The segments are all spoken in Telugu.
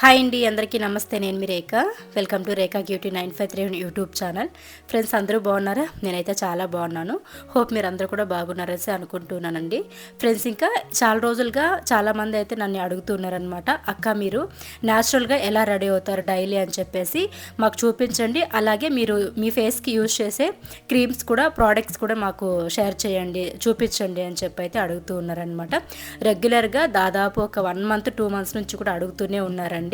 హాయ్ అండి అందరికీ నమస్తే. నేను మీ Rekha. Welcome to Rekha cutie nine five three YouTube channel friends అందరూ బాగున్నారా? నేనైతే చాలా బాగున్నాను. హోప్ మీరు అందరూ కూడా బాగున్నారని అనుకుంటున్నానండి. ఫ్రెండ్స్ ఇంకా చాలా రోజులుగా చాలామంది అయితే నన్ను అడుగుతున్నారనమాట అక్క మీరు న్యాచురల్గా ఎలా రెడీ అవుతారు డైలీ అని చెప్పేసి మాకు చూపించండి. అలాగే మీరు మీ ఫేస్కి యూజ్ చేసే క్రీమ్స్ కూడా ప్రోడక్ట్స్ కూడా మాకు షేర్ చేయండి చూపించండి అని చెప్పి అయితే అడుగుతూ ఉన్నారనమాట రెగ్యులర్గా దాదాపు ఒక వన్ మంత్ టూ మంత్స్ నుంచి కూడా అడుగుతూనే ఉన్నారండి.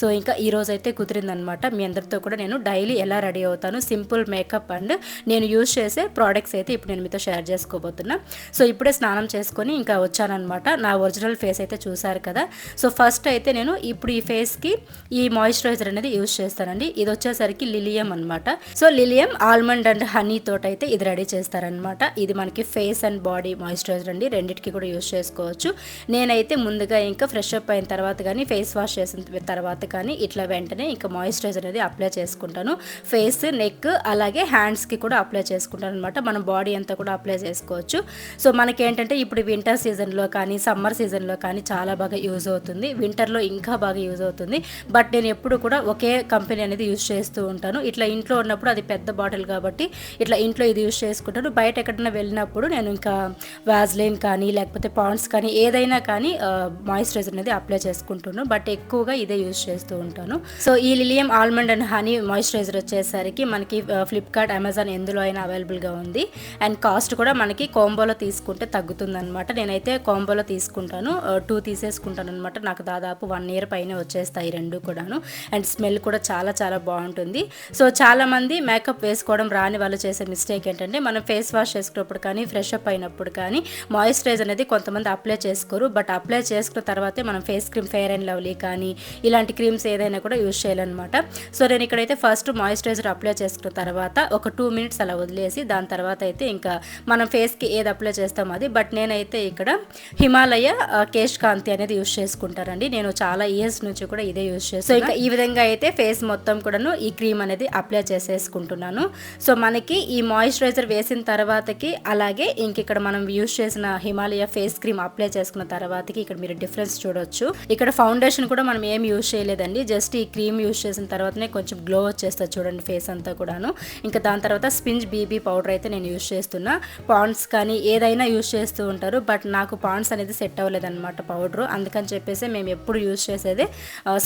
సో ఇంకా ఈరోజు అయితే కుదిరిందనమాట. మీ అందరితో కూడా నేను డైలీ ఎలా రెడీ అవుతాను సింపుల్ మేకప్ అండ్ నేను యూజ్ చేసే ప్రోడక్ట్స్ అయితే ఇప్పుడు నేను మీతో షేర్ చేసుకోబోతున్నా. సో ఇప్పుడే స్నానం చేసుకొని ఇంకా వచ్చానమాట నా ఒరిజినల్ ఫేస్ అయితే చూసారు కదా. సో ఫస్ట్ అయితే నేను ఇప్పుడు ఈ ఫేస్కి ఈ మాయిశ్చరైజర్ అనేది యూజ్ చేస్తానండి. ఇది వచ్చేసరికి లిలియం అనమాట. So Lilium almond and honey తోట అయితే ఇది రెడీ చేస్తారనమాట. ఇది మనకి ఫేస్ అండ్ బాడీ మాయిశ్చరైజర్ అండి. రెండింటికి కూడా యూజ్ చేసుకోవచ్చు. నేనైతే ముందుగా ఇంకా ఫ్రెష్ అప్ అయిన తర్వాత కానీ ఫేస్ వాష్ చేసిన తర్వాత కానీ ఇట్లా వెంటనే ఇంకా మాయిశ్చరైజర్ అనేది అప్లై చేసుకుంటాను. ఫేస్ నెక్ అలాగే హ్యాండ్స్కి కూడా అప్లై చేసుకుంటాను అనమాట మనం బాడీ అంతా కూడా అప్లై చేసుకోవచ్చు. సో మనకి ఏంటంటే ఇప్పుడు వింటర్ సీజన్లో కానీ సమ్మర్ సీజన్లో కానీ చాలా బాగా యూజ్ అవుతుంది. వింటర్లో ఇంకా బాగా యూజ్ అవుతుంది. బట్ నేను ఎప్పుడు కూడా ఒకే కంపెనీ అనేది యూజ్ చేస్తూ ఉంటాను. ఇట్లా ఇంట్లో ఉన్నప్పుడు అది పెద్ద బాటిల్ కాబట్టి ఇట్లా ఇంట్లో ఇది యూజ్ చేసుకుంటాను. బయట ఎక్కడైనా వెళ్ళినప్పుడు నేను ఇంకా వ్యాజ్లైన్ కానీ లేకపోతే పాండ్స్ కానీ ఏదైనా కానీ మాయిశ్చరైజర్ అనేది అప్లై చేసుకుంటున్నాను బట్ ఎక్కువగా ఇదే యూజ్ చేస్తూ ఉంటాను. సో ఈ Lilium almond and honey moisturiser వచ్చేసరికి మనకి ఫ్లిప్కార్ట్ అమెజాన్ ఎందులో అయినా అవైలబుల్గా ఉంది. అండ్ కాస్ట్ కూడా మనకి కాంబోలో తీసుకుంటే తగ్గుతుంది అనమాట నేనైతే కాంబోలో తీసుకుంటాను. టూ తీసేసుకుంటాను అనమాట నాకు దాదాపు వన్ ఇయర్ పైన వచ్చేస్తాయి రెండు కూడాను. అండ్ స్మెల్ కూడా చాలా చాలా బాగుంటుంది. సో చాలామంది మేకప్ వేసుకోవడం రాని వాళ్ళు చేసే మిస్టేక్ ఏంటంటే మనం ఫేస్ వాష్ చేసుకున్నప్పుడు కానీ ఫ్రెష్ అప్ అయినప్పుడు కానీ మాయిశ్చరైజ్ అనేది కొంతమంది అప్లై చేసుకోరు. బట్ అప్లై చేసుకున్న తర్వాతే మనం face cream Fair and Lovely కానీ ఇలాంటి క్రీమ్స్ ఏదైనా కూడా యూజ్ చేయాలన్నమాట. సో నేను ఇక్కడైతే ఫస్ట్ మాయిశ్చరైజర్ అప్లై చేసుకున్న తర్వాత ఒక టూ మినిట్స్ అలా వదిలేసి దాని తర్వాత అయితే ఇంకా మనం ఫేస్కి ఏది అప్లై చేస్తామో అది. బట్ నేనైతే ఇక్కడ హిమాలయ కేష్ కాంతి అనేది యూజ్ చేసుకుంటారండి నేను చాలా ఇయర్స్ నుంచి కూడా ఇదే యూజ్ చేస్తాను ఇంకా ఈ విధంగా అయితే ఫేస్ మొత్తం కూడాను ఈ క్రీమ్ అనేది అప్లై చేసేసుకుంటున్నాను. సో మనకి ఈ మాయిశ్చరైజర్ వేసిన తర్వాతకి అలాగే ఇంక ఇక్కడ మనం యూజ్ చేసిన హిమాలయ ఫేస్ క్రీమ్ అప్లై చేసుకున్న తర్వాతకి ఇక్కడ మీరు డిఫరెన్స్ చూడొచ్చు. ఇక్కడ ఫౌండేషన్ కూడా మనం ఏం యూజ్ చేయలేదండి. జస్ట్ ఈ క్రీమ్ యూజ్ చేసిన తర్వాతనే కొంచెం గ్లో వచ్చేస్తుంది చూడండి ఫేస్ అంతా కూడాను. ఇంకా దాని తర్వాత స్పింజ్ బీబీ పౌడర్ అయితే నేను యూజ్ చేస్తున్నా. పాండ్స్ కానీ ఏదైనా యూజ్ చేస్తూ ఉంటారు. బట్ నాకు పాండ్స్ అనేది సెట్ అవ్వలేదన్నమాట పౌడర్. అందుకని చెప్పేసి మేము ఎప్పుడు యూజ్ చేసేది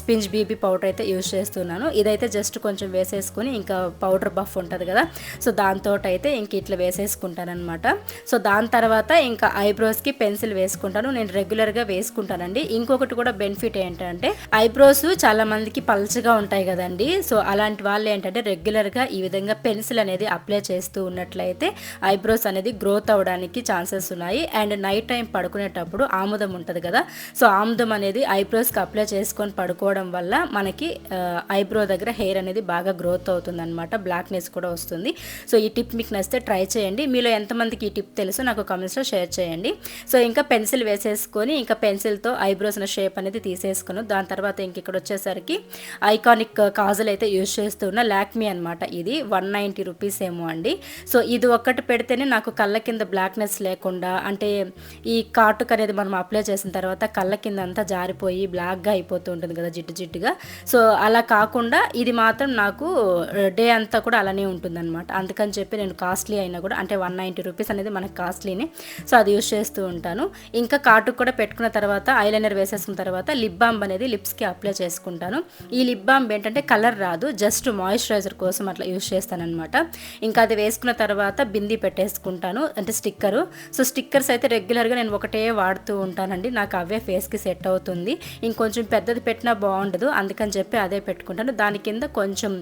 స్పింజ్ బీబీ పౌడర్ అయితే యూజ్ చేస్తున్నాను. ఇదైతే జస్ట్ కొంచెం వేసేసుకుని ఇంకా పౌడర్ బఫ్ ఉంటుంది కదా. సో దాంతో అయితే ఇంక ఇట్లా వేసేసుకుంటానమాట సో దాని తర్వాత ఇంకా ఐబ్రోస్కి పెన్సిల్ వేసుకుంటాను. నేను రెగ్యులర్గా వేసుకుంటానండి. ఇంకొకటి కూడా బెనిఫిట్ ఏంటంటే ఐబ్రోస్ చాలా మందికి పల్చగా ఉంటాయి కదండి. సో అలాంటి వాళ్ళు ఏంటంటే రెగ్యులర్గా ఈ విధంగా పెన్సిల్ అనేది అప్లై చేస్తూ ఉన్నట్లయితే ఐబ్రోస్ అనేది గ్రోత్ అవ్వడానికి ఛాన్సెస్ ఉన్నాయి. అండ్ నైట్ టైం పడుకునేటప్పుడు ఆముదం ఉంటుంది కదా. సో ఆముదం అనేది ఐబ్రోస్కి అప్లై చేసుకొని పడుకోవడం వల్ల మనకి ఐబ్రో దగ్గర హెయిర్ అనేది బాగా గ్రోత్ అవుతుంది అనమాట బ్లాక్నెస్ కూడా వస్తుంది. సో ఈ టిప్ మీకు నచ్చితే ట్రై చేయండి. మీలో ఎంతమందికి ఈ టిప్ తెలుసో నాకు కామెంట్స్లో షేర్ చేయండి. సో ఇంకా పెన్సిల్ వేసేసుకొని ఇంకా పెన్సిల్తో ఐబ్రోస్ షేప్ అనేది తీసేసుకుని దాని తర్వాత ఇంక ఇక్కడ వచ్చేసరికి ఐకానిక్ uh, కాజల్ అయితే యూజ్ చేస్తున్న లాక్మీ అనమాట ఇది. వన్ నైంటీ రూపీస్ ఏమో అండి. సో ఇది ఒక్కటి పెడితేనే నాకు కళ్ళ కింద బ్లాక్నెస్ లేకుండా అంటే ఈ కాటుక్ అనేది మనం అప్లై చేసిన తర్వాత కళ్ళ కింద అంతా జారిపోయి బ్లాక్గా అయిపోతూ ఉంటుంది కదా జిడ్డు జిడ్డుగా. సో అలా కాకుండా ఇది మాత్రం నాకు uh, డే అంతా కూడా అలానే ఉంటుందన్నమాట. అందుకని చెప్పి నేను కాస్ట్లీ అయినా కూడా అంటే వన్ నైంటీ రూపీస్ అనేది మనకు కాస్ట్లీనే. సో అది యూజ్ చేస్తూ ఉంటాను. ఇంకా కాటుకు కూడా పెట్టుకున్న తర్వాత ఐలైనర్ వేసేసుకున్న తర్వాత లిప్ బామ్ అనేది లిప్స్కి అప్లై చేసుకుంటాను. ఈ లిప్ బామ్ ఏంటంటే కలర్ రాదు జస్ట్ మాయిశ్చరైజర్ కోసం అట్లా యూజ్ చేస్తానన్నమాట. ఇంకా అది వేసుకున్న తర్వాత బింది పెట్టేసుకుంటాను అంటే స్టిక్కరు సో స్టిక్కర్స్ అయితే రెగ్యులర్గా నేను ఒకటే వాడుతూ ఉంటానండి. నాకు అవే ఫేస్కి సెట్ అవుతుంది. ఇంకొంచెం పెద్దది పెట్టినా బాగుండదు. అందుకని చెప్పి అదే పెట్టుకుంటాను. దాని కింద కొంచెం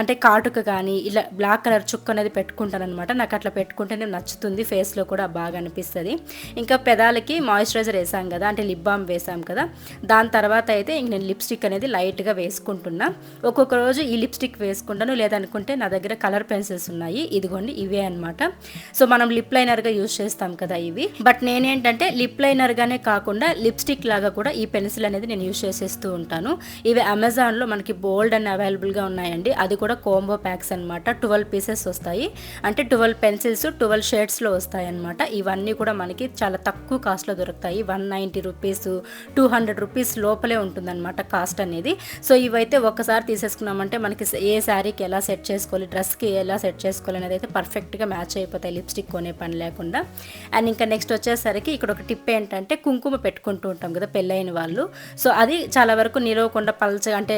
అంటే కాటుక కానీ ఇలా బ్లాక్ కలర్ చుక్క అనేది పెట్టుకుంటాను అనమాట నాకు అట్లా పెట్టుకుంటేనే నచ్చుతుంది. ఫేస్లో కూడా బాగా అనిపిస్తుంది. ఇంకా పెదాలకి మాయిశ్చరైజర్ వేసాం కదా అంటే లిప్ బామ్ వేసాం కదా దాని తర్వాత తర్వాత అయితే ఇంక నేను లిప్స్టిక్ అనేది లైట్గా వేసుకుంటున్నా. ఒక్కొక్క రోజు ఈ లిప్స్టిక్ వేసుకుంటాను లేదనుకుంటే నా దగ్గర కలర్ పెన్సిల్స్ ఉన్నాయి. ఇదిగోండి ఇవే అనమాట సో మనం లిప్ లైనర్గా యూజ్ చేస్తాం కదా ఇవి. బట్ నేనేంటంటే లిప్ లైనర్గానే కాకుండా లిప్స్టిక్ లాగా కూడా ఈ పెన్సిల్ అనేది నేను యూజ్ చేసేస్తూ ఉంటాను. ఇవి అమెజాన్లో మనకి బోల్డ్ అండ్ అవైలబుల్గా ఉన్నాయండి. అది కూడా కోంబో ప్యాక్స్ అనమాట ట్వెల్వ్ పీసెస్ వస్తాయి. అంటే ట్వెల్వ్ పెన్సిల్స్ ట్వెల్వ్ షేడ్స్లో వస్తాయి అనమాట ఇవన్నీ కూడా మనకి చాలా తక్కువ కాస్ట్లో దొరుకుతాయి. One ninety rupees two hundred rupees లోపల లోపలే ఉంటుందన్నమాట కాస్ట్ అనేది. సో ఇవైతే ఒక్కసారి తీసేసుకున్నామంటే మనకి ఏ శారీకి ఎలా సెట్ చేసుకోవాలి డ్రెస్కి ఎలా సెట్ చేసుకోవాలి అనేది అయితే పర్ఫెక్ట్గా మ్యాచ్ అయిపోతాయి లిప్స్టిక్ కొనే పని లేకుండా. అండ్ ఇంకా నెక్స్ట్ వచ్చేసరికి ఇక్కడ ఒక టిప్ ఏంటంటే కుంకుమ పెట్టుకుంటూ ఉంటాం కదా పెళ్ళైన వాళ్ళు. సో అది చాలా వరకు నిలవకుండా పల్చగా అంటే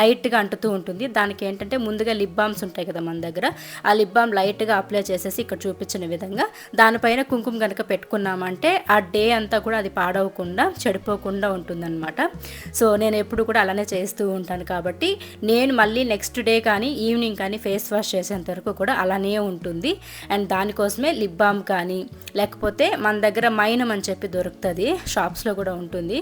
లైట్గా అంటుతూ ఉంటుంది. దానికి ఏంటంటే ముందుగా లిప్ బామ్స్ ఉంటాయి కదా మన దగ్గర. ఆ లిప్ బామ్ లైట్గా అప్లై చేసేసి ఇక్కడ చూపించిన విధంగా దానిపైన కుంకుమ కనుక పెట్టుకున్నామంటే ఆ డే అంతా కూడా అది పాడవకుండా చెడిపోకుండా ఉంటుందన్నమాట. సో నేను ఎప్పుడు కూడా అలానే చేస్తూ ఉంటాను కాబట్టి నేను మళ్ళీ నెక్స్ట్ డే కానీ ఈవినింగ్ కానీ ఫేస్ వాష్ చేసేంత వరకు కూడా అలానే ఉంటుంది. అండ్ దానికోసమే లిప్ బామ్ కానీ లేకపోతే మన దగ్గర మైనం అని చెప్పి దొరుకుతుంది షాప్స్లో కూడా ఉంటుంది.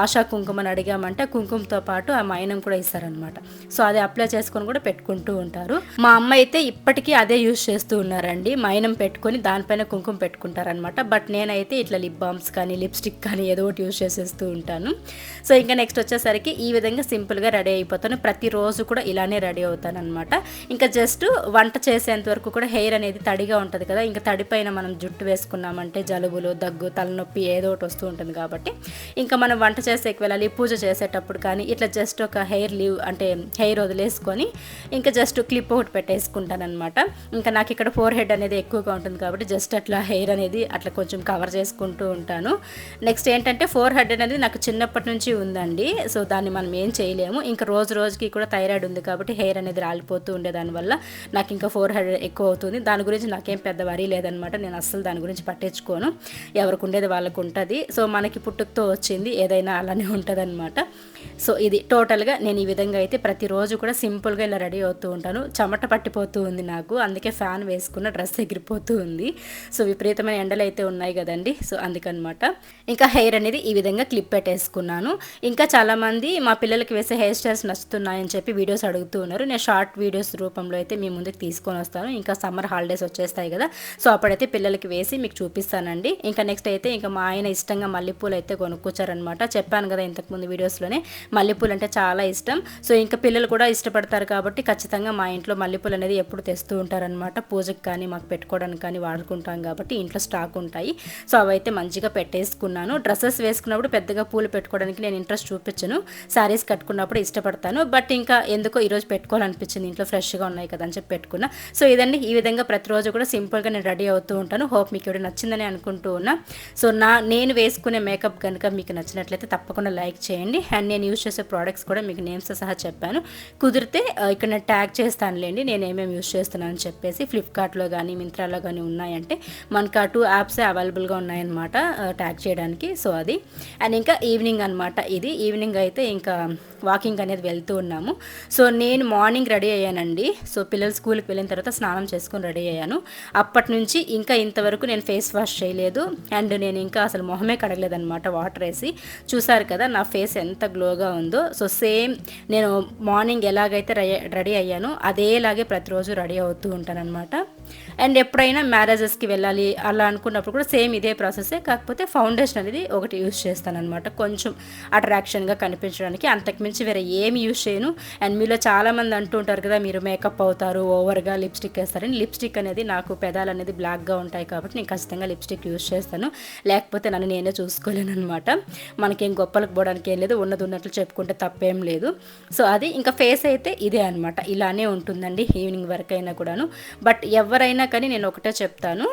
ఆశా కుంకుమని అడిగామంటే కుంకుమతో పాటు ఆ మైనం కూడా ఇస్తారనమాట సో అది అప్లై చేసుకొని కూడా పెట్టుకుంటూ ఉంటారు. మా అమ్మ అయితే ఇప్పటికీ అదే యూస్ చేస్తూ ఉన్నారండి. మైనం పెట్టుకొని దానిపైన కుంకుమ పెట్టుకుంటారనమాట బట్ నేనైతే ఇట్లా లిప్ బామ్స్ కానీ లిప్స్టిక్ కానీ ఏదో ఒకటి యూస్ చేసేస్తూ ఉంటాను. సో సో ఇంకా నెక్స్ట్ వచ్చేసరికి ఈ విధంగా సింపుల్గా రెడీ అయిపోతాను. ప్రతిరోజు కూడా ఇలానే రెడీ అవుతాను అనమాట ఇంకా జస్ట్ వంట చేసేంత వరకు కూడా హెయిర్ అనేది తడిగా ఉంటుంది కదా ఇంకా తడిపైన మనం జుట్టు వేసుకున్నామంటే జలుబులు దగ్గు తలనొప్పి ఏదో ఒకటి వస్తూ ఉంటుంది కాబట్టి ఇంకా మనం వంట చేసేకి వెళ్ళాలి పూజ చేసేటప్పుడు కానీ ఇట్లా జస్ట్ ఒక హెయిర్ లీవ్ అంటే హెయిర్ వదిలేసుకొని ఇంకా జస్ట్ క్లిప్ ఒకటి పెట్టేసుకుంటాను అనమాట ఇంకా నాకు ఇక్కడ ఫోర్ హెడ్ అనేది ఎక్కువగా ఉంటుంది కాబట్టి జస్ట్ అట్లా హెయిర్ అనేది అట్లా కొంచెం కవర్ చేసుకుంటూ ఉంటాను. నెక్స్ట్ ఏంటంటే ఫోర్ హెడ్ అనేది నాకు చిన్నప్పటి నుంచి ఉందండి. సో దాన్ని మనం ఏం చేయలేము. ఇంకా రోజు రోజుకి కూడా థైరాయిడ్ ఉంది కాబట్టి హెయిర్ అనేది రాలిపోతూ ఉండే దానివల్ల నాకు ఇంకా ఫోర్ హెడ్ ఎక్కువ అవుతుంది. దాని గురించి నాకేం పెద్ద వరీ లేదనమాట. నేను అస్సలు దాని గురించి పట్టించుకోను. ఎవరికి ఉండేది వాళ్ళకు ఉంటుంది. సో మనకి పుట్టుకతో వచ్చింది. ఏదైనా అలానే ఉంటుంది సో ఇది టోటల్గా నేను ఈ విధంగా అయితే ప్రతిరోజు కూడా సింపుల్గా ఇలా రెడీ అవుతూ ఉంటాను. చెమట పట్టిపోతూ ఉంది నాకు. అందుకే ఫ్యాన్ వేసుకున్న డ్రెస్ ఎగిరిపోతూ ఉంది. సో విపరీతమైన ఎండలు అయితే ఉన్నాయి కదండి. సో అందుకనమాట. ఇంకా హెయిర్ అనేది ఈ విధంగా క్లిప్ పెట్టేసుకున్నాను. ఇంకా చాలామంది మా పిల్లలకి వేసే హెయిర్ స్టైల్స్ నచ్చుతున్నాయని చెప్పి వీడియోస్ అడుగుతూ ఉన్నారు. నేను షార్ట్ వీడియోస్ రూపంలో అయితే మీ ముందుకు తీసుకొని వస్తాను. ఇంకా సమ్మర్ హాలిడేస్ వచ్చేస్తాయి కదా సో అప్పుడైతే పిల్లలకి వేసి మీకు చూపిస్తానండి. ఇంకా నెక్స్ట్ అయితే ఇంకా మా ఆయన ఇష్టంగా మల్లెపూలు అయితే కొనుక్కొచ్చారనమాట చెప్పాను కదా ఇంతకుముందు వీడియోస్లోనే మల్లెపూలు అంటే చాలా ఇష్టం. సో ఇంకా పిల్లలు కూడా ఇష్టపడతారు కాబట్టి ఖచ్చితంగా మా ఇంట్లో మల్లెపూలు అనేది ఎప్పుడు తెస్తూ ఉంటారనమాట పూజకి కానీ మాకు పెట్టుకోవడానికి కానీ వాడుకుంటాం కాబట్టి ఇంట్లో స్టాక్ ఉంటాయి. సో అవైతే మంచిగా పెట్టేసుకున్నాను. డ్రెస్సెస్ వేసుకున్నప్పుడు పెద్దగా పూలు పెట్టుకోవడానికి నేను ఇంట్రెస్ట్ చూపించను. శారీస్ కట్టుకున్నప్పుడు ఇష్టపడతాను. బట్ ఇంకా ఎందుకో ఈరోజు పెట్టుకోవాలనిపించింది. ఇంట్లో ఫ్రెష్గా ఉన్నాయి కదా అని చెప్పి పెట్టుకున్నా. సో ఇదండి. ఈ విధంగా ప్రతిరోజు కూడా సింపుల్గా నేను రెడీ అవుతూ ఉంటాను. హోప్ మీకు ఇవి నచ్చిందని అనుకుంటూ ఉన్నా. సో నా నేను వేసుకునే మేకప్ కనుక మీకు నచ్చినట్లయితే తప్పకుండా లైక్ చేయండి. అండ్ నేను యూస్ చేసే ప్రోడక్ట్స్ కూడా మీకు నేమ్స్ సహా చెప్పాను. కుదిరితే ఇక్కడ నేను ట్యాగ్ చేస్తానులేండి. నేను ఏమేమి యూస్ చేస్తున్నానని చెప్పేసి ఫ్లిప్కార్ట్లో కానీ మింత్రాలో కానీ ఉన్నాయంటే మనకు ఆ టూ యాప్సే అవైలబుల్గా ఉన్నాయన్నమాట ట్యాగ్ చేయడానికి. సో అది. అండ్ ఇంకా ఈవినింగ్ అనమాట ఇది ఈవినింగ్ అయితే ఇంకా వాకింగ్ అనేది వెళ్తూ ఉన్నాము. సో నేను మార్నింగ్ రెడీ అయ్యానండి. సో పిల్లలు స్కూల్కి వెళ్ళిన తర్వాత స్నానం చేసుకొని రెడీ అయ్యాను. అప్పటి నుంచి ఇంకా ఇంతవరకు నేను ఫేస్ వాష్ చేయలేదు. అండ్ నేను ఇంకా అసలు మొహమే కడగలేదనమాట వాటర్ వేసి. చూసారు కదా నా ఫేస్ ఎంత గ్లోగా ఉందో. సో సేమ్ నేను మార్నింగ్ ఎలాగైతే రెడీ అయ్యానో అదేలాగే ప్రతిరోజు రెడీ అవుతూ ఉంటానన్నమాట. అండ్ ఎప్పుడైనా మ్యారేజెస్కి వెళ్ళాలి అలా అనుకున్నప్పుడు కూడా సేమ్ ఇదే ప్రాసెసే కాకపోతే ఫౌండేషన్ అనేది ఒకటి యూస్ చేస్తానమాట కొంచెం అట్రాక్షన్గా కనిపించడానికి. అంతకుమించి వేరే ఏమి యూస్ చేయను. అండ్ మీలో చాలామంది అంటూ ఉంటారు కదా మీరు మేకప్ అవుతారు ఓవర్గా లిప్స్టిక్ వేస్తారని. లిప్స్టిక్ అనేది నాకు పెదాలు అనేది బ్లాక్గా ఉంటాయి కాబట్టి నేను ఖచ్చితంగా లిప్స్టిక్ యూస్ చేస్తాను. లేకపోతే నన్ను నేనే చూసుకోలేను అనమాట మనకేం గొప్పలకు పోవడానికి ఏం లేదు. ఉన్నది ఉన్నట్లు చెప్పుకుంటే తప్పేం లేదు. సో అది ఇంకా ఫేస్ అయితే ఇదే అనమాట ఇలానే ఉంటుందండి ఈవినింగ్ వరకు అయినా కూడాను. బట్ ఎవరైనా కానీ నేను ఒకటే చెప్తాను.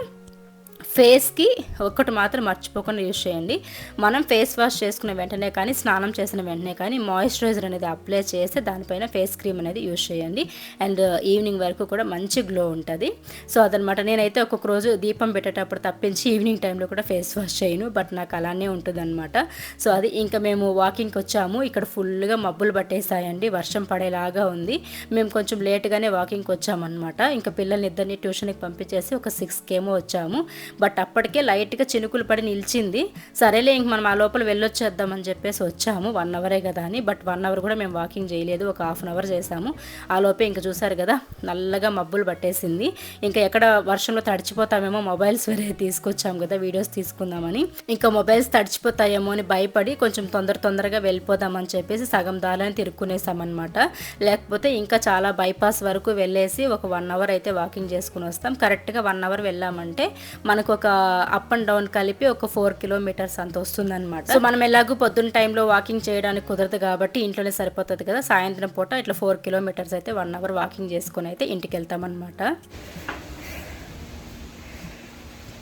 ఫేస్కి ఒక్కటి మాత్రం మర్చిపోకుండా యూజ్ చేయండి. మనం ఫేస్ వాష్ చేసుకున్న వెంటనే కానీ స్నానం చేసిన వెంటనే కానీ మాయిశ్చరైజర్ అనేది అప్లై చేస్తే దానిపైన ఫేస్ క్రీమ్ అనేది యూజ్ చేయండి. అండ్ ఈవినింగ్ వరకు కూడా మంచి గ్లో ఉంటుంది. సో అదనమాట. నేనైతే ఒక్కొక్క రోజు దీపం పెట్టేటప్పుడు తప్పించి ఈవినింగ్ టైంలో కూడా ఫేస్ వాష్ చేయను. బట్ నాకు అలానే ఉంటుంది అనమాట సో అది ఇంకా మేము వాకింగ్కి వచ్చాము. ఇక్కడ ఫుల్గా మబ్బులు పట్టేసాయండి వర్షం పడేలాగా ఉంది. మేము కొంచెం లేట్గానే వాకింగ్కి వచ్చామన్నమాట ఇంకా పిల్లల్ని ఇద్దరిని ట్యూషన్కి పంపించేసి ఒక సిక్స్కేమో వచ్చాము. బట్ అప్పటికే లైట్గా చినుకులు పడి నిలిచింది. సరేలే ఇంక మనం ఆ లోపల వెళ్ళొచ్చేద్దామని చెప్పేసి వచ్చాము. వన్ అవరే కదా అని. బట్ వన్ అవర్ కూడా మేము వాకింగ్ చేయలేదు. ఒక హాఫ్ అన్ అవర్ చేసాము. ఆ లోపే ఇంకా చూసారు కదా నల్లగా మబ్బులు పట్టేసింది. ఇంకా ఎక్కడ వర్షంలో తడిచిపోతామేమో మొబైల్స్ వేరే తీసుకొచ్చాము కదా వీడియోస్ తీసుకుందామని. ఇంకా మొబైల్స్ తడిచిపోతాయేమో అని భయపడి కొంచెం తొందర తొందరగా వెళ్ళిపోదామని చెప్పేసి సగం దాలని తిరుక్కునేసామన్నమాట. లేకపోతే ఇంకా చాలా బైపాస్ వరకు వెళ్ళేసి ఒక వన్ అవర్ అయితే వాకింగ్ చేసుకుని వస్తాం. కరెక్ట్గా వన్ అవర్ వెళ్ళామంటే మన మనకు ఒక అప్ అండ్ డౌన్ కలిపి ఒక ఫోర్ కిలోమీటర్స్ అంత వస్తుంది అనమాట సో మనం ఎలాగో పొద్దున్న టైంలో వాకింగ్ చేయడానికి కుదరదు కాబట్టి ఇంట్లోనే సరిపోతుంది కదా. సాయంత్రం పూట ఇట్లా ఫోర్ కిలోమీటర్స్ అయితే వన్ అవర్ వాకింగ్ చేసుకుని అయితే ఇంటికి వెళ్తామన్నమాట.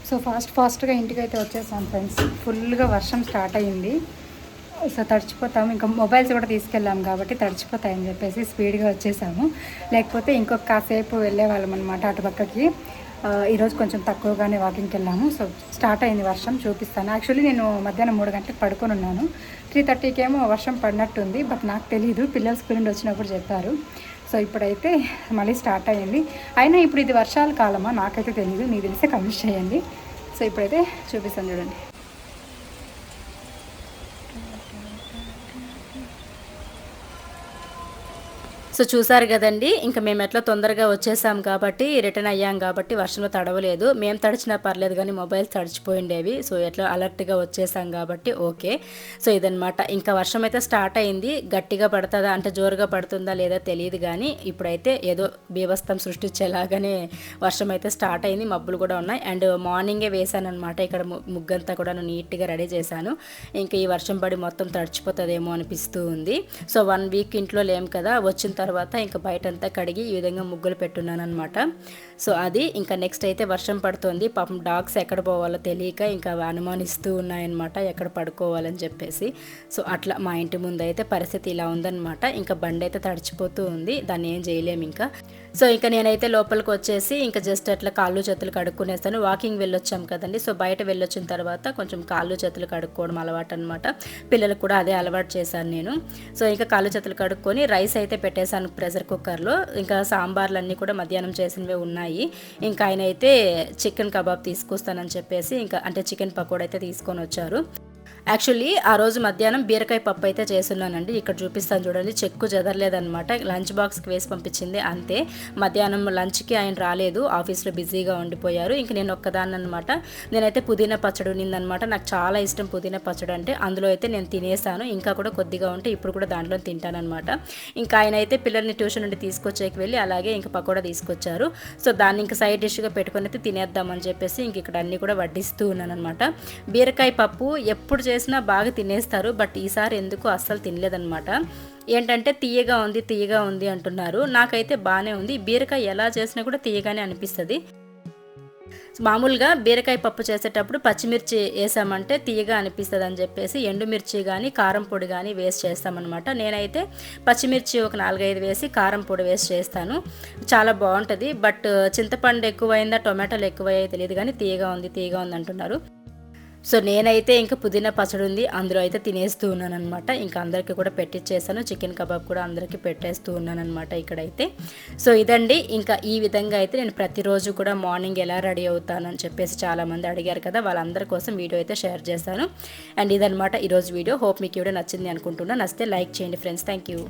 సో ఫాస్ట్ ఫాస్ట్గా ఇంటికి అయితే వచ్చేసాం ఫ్రెండ్స్ ఫుల్గా వర్షం స్టార్ట్ అయ్యింది. సో తడిచిపోతాము. ఇంకా మొబైల్స్ కూడా తీసుకెళ్ళాము కాబట్టి తడిచిపోతాయని చెప్పేసి స్పీడ్గా వచ్చేసాము. లేకపోతే ఇంకొక కాసేపు వెళ్ళేవాళ్ళం అనమాట అటు పక్కకి ఆ, ఈరోజు కొంచెం తక్కువగానే వాకింగ్కి వెళ్ళాము. సో స్టార్ట్ అయింది వర్షం చూపిస్తాను. యాక్చువల్లీ నేను మధ్యాహ్నం మూడు గంటలకు పడుకొని ఉన్నాను. త్రీ థర్టీకి ఏమో వర్షం పడినట్టుంది బట్ నాకు తెలియదు పిల్లలు స్కూల్ నుండి వచ్చినప్పుడు చెప్పారు. సో ఇప్పుడైతే మళ్ళీ స్టార్ట్ అయ్యింది అయినా ఇప్పుడు ఇది వర్షాల కాలమా? నాకైతే తెలియదు మీకు తెలిసే కమెంట్ చేయండి. సో ఇప్పుడైతే చూపిస్తాను చూడండి. సో చూసారు కదండి ఇంకా మేము ఎట్లా తొందరగా వచ్చేసాం కాబట్టి రిటర్న్ అయ్యాం కాబట్టి వర్షంలో తడవలేదు. మేము తడిచినా పర్లేదు కానీ మొబైల్స్ తడిచిపోయిండేవి. సో ఎట్లా అలర్ట్గా వచ్చేసాం కాబట్టి ఓకే. సో ఇదనమాట ఇంకా వర్షం అయితే స్టార్ట్ అయింది. గట్టిగా పడుతుందా అంటే జోరుగా పడుతుందా లేదా తెలియదు కానీ ఇప్పుడైతే ఏదో బీభస్తం సృష్టించేలాగానే వర్షం అయితే స్టార్ట్ అయింది. మబ్బులు కూడా ఉన్నాయి. అండ్ మార్నింగే వేసాను అనమాట ఇక్కడ ము- ముగ్గంతా కూడా నీట్గా రెడీ చేశాను. ఇంకా ఈ వర్షం పడి మొత్తం తడిచిపోతుందేమో అనిపిస్తూ ఉంది. సో వన్ వీక్ ఇంట్లో లేం కదా వచ్చిన తర్వాత ఇంకా బయటంతా కడిగి ఈ విధంగా ముగ్గులు పెట్టున్నాను అనమాట సో అది ఇంకా నెక్స్ట్ అయితే వర్షం పడుతుంది. పాపం డాగ్స్ ఎక్కడ పోవాలో తెలియక ఇంకా అవి అనుమానిస్తూ ఉన్నాయన్నమాట. ఎక్కడ పడుకోవాలని చెప్పేసి. సో అట్లా మా ఇంటి ముందు అయితే పరిస్థితి ఇలా ఉందన్నమాట. ఇంకా బండి అయితే తడిచిపోతూ ఉంది. దాన్ని ఏం చేయలేము ఇంకా. సో ఇంకా నేనైతే లోపలికి వచ్చేసి ఇంకా జస్ట్ అట్లా కాళ్ళు చేతులు కడుక్కునేస్తాను. వాకింగ్ వెళ్ళొచ్చాం కదండి. సో బయట వెళ్ళొచ్చిన తర్వాత కొంచెం కాళ్ళు చేతులు కడుక్కోవడం అలవాటు అనమాట పిల్లలకు కూడా అదే అలవాటు చేశాను నేను. సో ఇంకా కాళ్ళు చేతులు కడుక్కొని రైస్ అయితే పెట్టేశాను ప్రెషర్ కుక్కర్లో. ఇంకా సాంబార్లు అన్నీ కూడా మధ్యాహ్నం చేసినవే ఉన్నాయి. ఇంకా ఆయన అయితే చికెన్ కబాబ్ తీసుకొస్తానని చెప్పేసి ఇంకా అంటే చికెన్ పకోడా అయితే తీసుకొని వచ్చారు. యాక్చువల్లీ ఆ రోజు మధ్యాహ్నం బీరకాయ పప్పు అయితే చేస్తున్నానండి. ఇక్కడ చూపిస్తాను చూడండి. చెక్కు చెదరలేదనమాట లంచ్ బాక్స్కి వేసి పంపించింది. అంతే. మధ్యాహ్నం లంచ్కి ఆయన రాలేదు. ఆఫీస్లో బిజీగా ఉండిపోయారు. ఇంక నేను ఒక్కదాన్ని అనమాట నేనైతే పుదీనా పచ్చడి ఉన్నిందనమాట నాకు చాలా ఇష్టం పుదీనా పచ్చడి అంటే. అందులో అయితే నేను తినేసాను. ఇంకా కూడా కొద్దిగా ఉంటే ఇప్పుడు కూడా దాంట్లో తింటానమాట ఇంకా ఆయన అయితే పిల్లల్ని ట్యూషన్ నుండి తీసుకొచ్చేకి వెళ్ళి అలాగే ఇంకా పకోడా తీసుకొచ్చారు. సో దాన్ని ఇంకా సైడ్ డిష్గా పెట్టుకొని అయితే తినేద్దామని చెప్పేసి ఇంక ఇక్కడ అన్నీ కూడా వడ్డిస్తూ ఉన్నాను అనమాట బీరకాయ పప్పు ఎప్పుడు చే చేసినా బాగా తినేస్తారు బట్ ఈసారి ఎందుకు అస్సలు తినలేదన్నమాట. ఏంటంటే తీయగా ఉంది తీయగా ఉంది అంటున్నారు. నాకైతే బాగానే ఉంది. బీరకాయ ఎలా చేసినా కూడా తీయగానే అనిపిస్తుంది. మామూలుగా బీరకాయ పప్పు చేసేటప్పుడు పచ్చిమిర్చి వేసామంటే తీయగా అనిపిస్తుంది అని చెప్పేసి ఎండుమిర్చి కానీ కారం పొడి కానీ వేస్ట్ చేస్తామన్నమాట. నేనైతే పచ్చిమిర్చి ఒక నాలుగైదు వేసి కారం పొడి వేస్ట్ చేస్తాను. చాలా బాగుంటుంది బట్ చింతపండు ఎక్కువైందా టొమాటోలు ఎక్కువయ్యాయి తెలియదు కానీ తీయగా ఉంది తీయగా ఉంది అంటున్నారు. సో నేనైతే ఇంకా పుదీనా పచ్చడి ఉంది. అందులో అయితే తినేస్తూ ఉన్నాను అనమాట ఇంకా అందరికీ కూడా పెట్టించేసాను చికెన్ కబాబ్ కూడా అందరికీ పెట్టేస్తూ ఉన్నాను అనమాట ఇక్కడైతే. సో ఇదండి. ఇంకా ఈ విధంగా అయితే నేను ప్రతిరోజు కూడా మార్నింగ్ ఎలా రెడీ అవుతానని చెప్పేసి చాలామంది అడిగారు కదా. వాళ్ళందరి కోసం వీడియో అయితే షేర్ చేశాను. అండ్ ఇదనమాట ఈరోజు వీడియో. హోప్ మీకు వీడియో నచ్చింది అనుకుంటున్నాను నచ్చితే లైక్ చేయండి ఫ్రెండ్స్. Thank you.